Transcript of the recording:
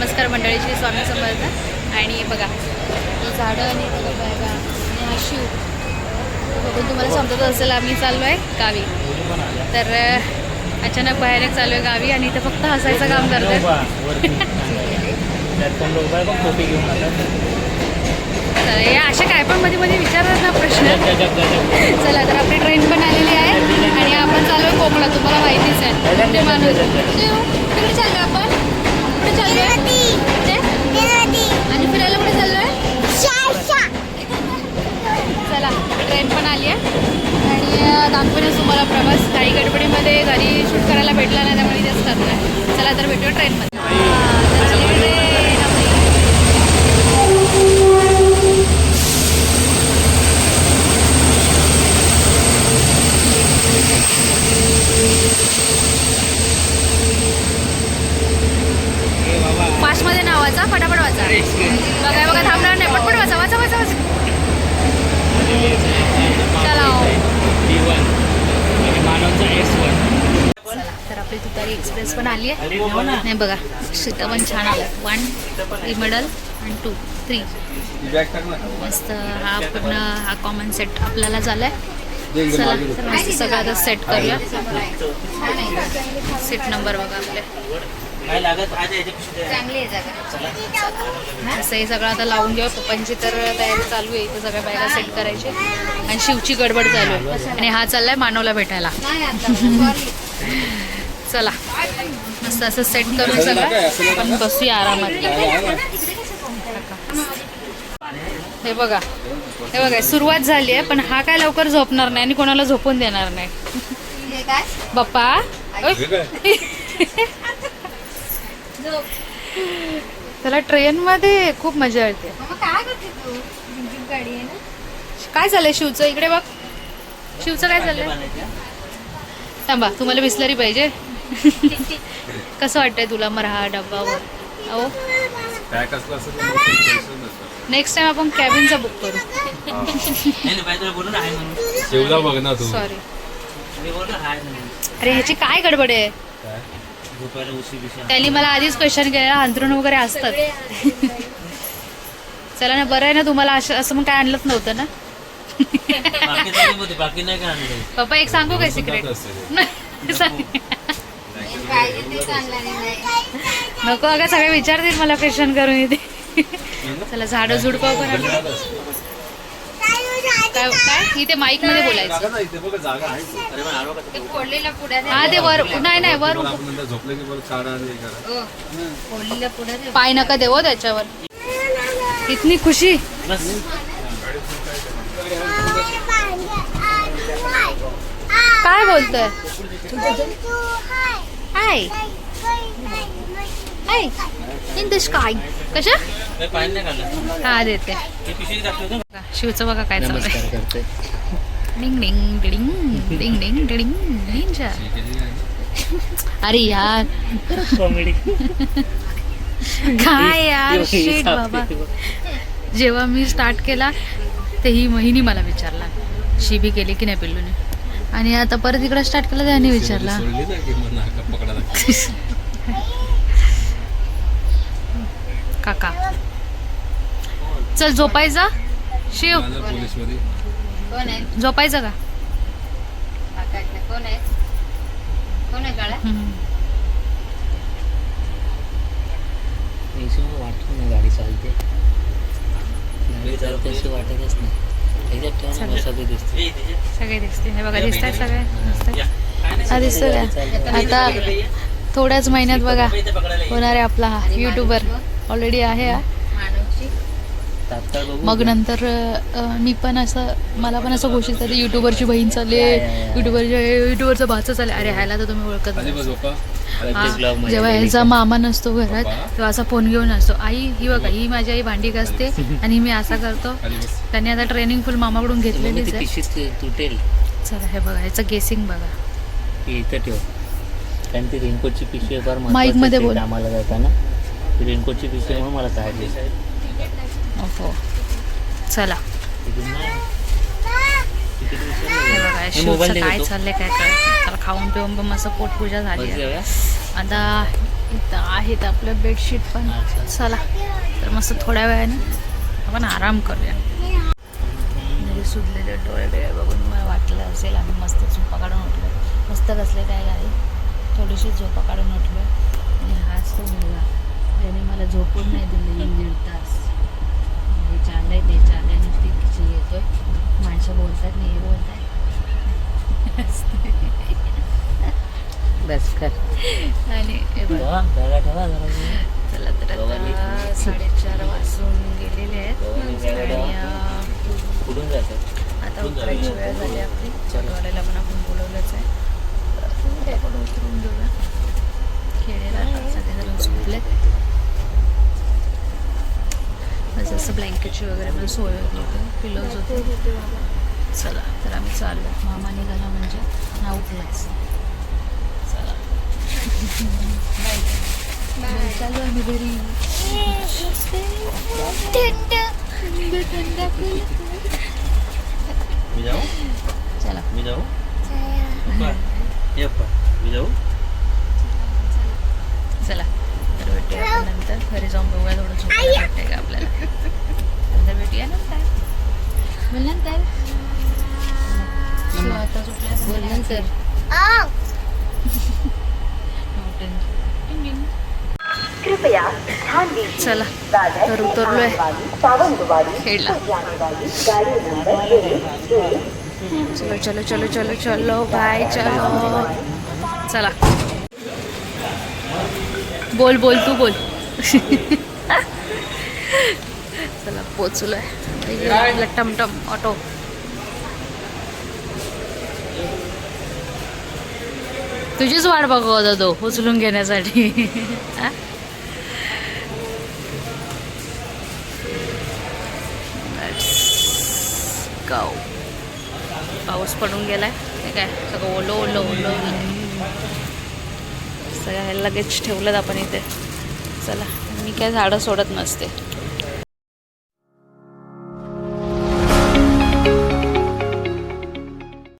नमस्कार मंडळीची स्वामी समर्थ. आणि बघा ही झाडं आणि बघा आणि हा शिव. बघून तुम्हाला समजत असेल आम्ही चाललो आहे गावी. तर अचानक बाहेर चालू आहे गावी आणि इथं फक्त हसायचं काम या अशा काय पण मध्ये मध्ये विचारतात ना प्रश्न. चला तर आपली ट्रेन पण आलेली आहे. आणि आपण चालू आहे कोकणात तुम्हाला माहितीच आहे. माणूस. तिकडे चाललो आपण? आणि फिरायला कुठे चाललोय? चला ट्रेन पण आली आहे. आणि तुम्हाला प्रवास. काही गडबडीमध्ये घरी शूट करायला भेटला नाही त्यामुळे इथेच करतोय चला तर भेटूया ट्रेनमध्ये हां, तर आली ट्रेन आपली. फास्टमध्ये नाव वाचा फटाफट वाचा बघा बघा थांबणार नाही पटपट वाचा वाचा वाचा वाचा चला हो. मानवचा एस वन चला तर आपली तुतारी एक्सप्रेस पण आली आहे. नाही बघा सीटं पण छान आलं. वन थ्री मिडल आणि टू थ्री मस्त हा पूर्ण हा कॉमन सेट आपल्याला झालाय. चला तर मस्त सगळं आता सेट करूया. सीट नंबर बघा आपले. असं हे सगळं आता लावून घेऊया पप्पांची तर तयारी चालू आहे. इथं सगळ्या बायका सेट करायची. आणि शिवची गडबड चालू आहे. आणि हा चाललाय मानवला भेटायला. चला. मस्त असं सेट करून सगळं पण बसूया आरामात. हे बघा. हे बघा सुरुवात झाली आहे पण हा काय लवकर झोपणार नाही आणि कोणाला झोपून देणार नाही. बाप्पा. त्याला ट्रेन मध्ये खूप मजा येते. काय झालंय शिवचं? इकडे बघ. शिवचं काय चाललंय थांबा तुम्हाला बिस्लरी पाहिजे. कसं वाटतंय तुला मग हा डब्बावर? अहो. नेक्स्ट टाइम आपण कॅबिनचा बुक करू. बोलून आहे म्हणून. शेवला बघ ना तू. सॉरी मी बोललो हाय म्हणून. अरे ह्याची काय गडबड आहे? झोपायला त्यांनी मला आधीच क्वेश्चन केलेला अंतरुण वगैरे असतात. चला ना बरं आहे ना तुम्हाला असं असं मग काय आणलंच नव्हतं ना? बाकी नाही काय आणलं. पप्पा एक सांगू काय सिक्रेट नको अगं सगळे विचारतील मला क्वेश्चन करून इथे. चला झाडं झुडपं पण. काय काय? इथे माईकमध्ये बोलायचं. हा ते वर नाही नाही वर हे करा. पाय नका देवो त्याच्यावर. इतनी खुशी. काय बोलतोय? High high in the sky कशा? हा देते शिवचं बघा काय चाललंय. करते. डिंग डिंग डिंग डिंग डिंग डिंग निंजा अरे यार. कॉमेडी काय यार शेट बाबा. जेव्हा मी स्टार्ट केला ते ही महिनी मला विचारला. शिबी केली की नाही पिल्लूने? आणि आता परत इकडे स्टार्ट केलं त्याने विचारला? की. काका. चल झोपायचा? शिव. माझं पोलीसमध्ये झोपायचं का? हम्म. वाटत नाही गाडी चालते गाडी चालते अशी वाटतच नाही दिसते सगळे दिसते हे बघा दिसतात सगळे? दिसतात. हा दिसतो का आता थोड्याच महिन्यात बघा. होणार आहे आपला हा युट्यूबर ऑलरेडी आहे हा. मग नंतर अ, मी पण असं मला पण असं घोषित करते युट्यूबरची बहीण चालली युट्यूबरच्या युट्यूबरचं भाचं चालले अरे ह्याला तर तुम्ही ओळखत नाही. हा, जेव्हा ह्याचा मामा नसतो घरात. तेव्हा असा फोन घेऊन असतो आई ही बघा ही माझी आई भांडी घासते आणि मी असा करतो. त्यांनी आता ट्रेनिंग फुल मामाकडून घेतलेलीच ती आहे. पिशवीत तुटेल. चला हे बघा ह्याचं गेसिंग बघा. ती इथं ठेव. कारण ती रेनकोटची पिशवी फार Mic मध्ये बोल. कामाला जाताना. ती रेनकोटची पिशवी म्हणून मला काढली हो चला काय. चाललंय काय नाही. चला खाऊन पिऊन पण मस्त पोटपूजा झाली. आता इथं आहेत आपलं बेडशीट पण. चला तर मस्त थोड्या वेळाने आपण आराम करूया जरी सुजलेले डोळे बिळे बघून मला वाटलं असेल आम्ही मस्त झोपा काढून उठलो मस्त कसले काय गाडी थोडीशी झोपा काढून उठलो आणि हाच तो मुलगा ज्याने मला झोपून नाही दिले एक दीड तास हे चाललंय ते चाललंय नुसती खिची येतोय माणसं बोलतात नाही हे बोलताय बस कर आणि चला तर. आता साडेचार वाजून गेलेले आहेत. आणि आता उतरायची वेळ झाली आपली. चटवाड्याला पण आपण बोलवलंच आहे. आपण उतरून घेऊया खेळेला आता सगळेजण झोपलेत. माझं असं ब्लँकेटची वगैरे पण सोय होती. पिलोज होते. चला तर आम्ही चाललो मामा निघाला म्हणजे हा उठलाच चला. बाय चालू आम्ही घरी मी जाऊ? चला. मी जाऊ? मी जाऊ? चला. तर भेटूया आपण नंतर. घरी जाऊन बघूया थोडं झोपायला भेटतंय का आपल्याला. नंतर भेटूया नंतर बोल नंतर शिव आता सुटल्या बोल नंतर चला तर उतरलोय खेळला. चलो चलो चलो चलो चलो बाय चलो. चला. बोल बोल तू बोल. चला पोचलोय टमटम ऑटो. तुझीच वाट बघत होता तो उचलून घेण्यासाठी. पाऊस पडून गेलाय. काय सगळं ओलं ओलं ओलं. सगळं हे लगेच ठेवलं आपण इथे. चला मी काय झाडं सोडत नसते.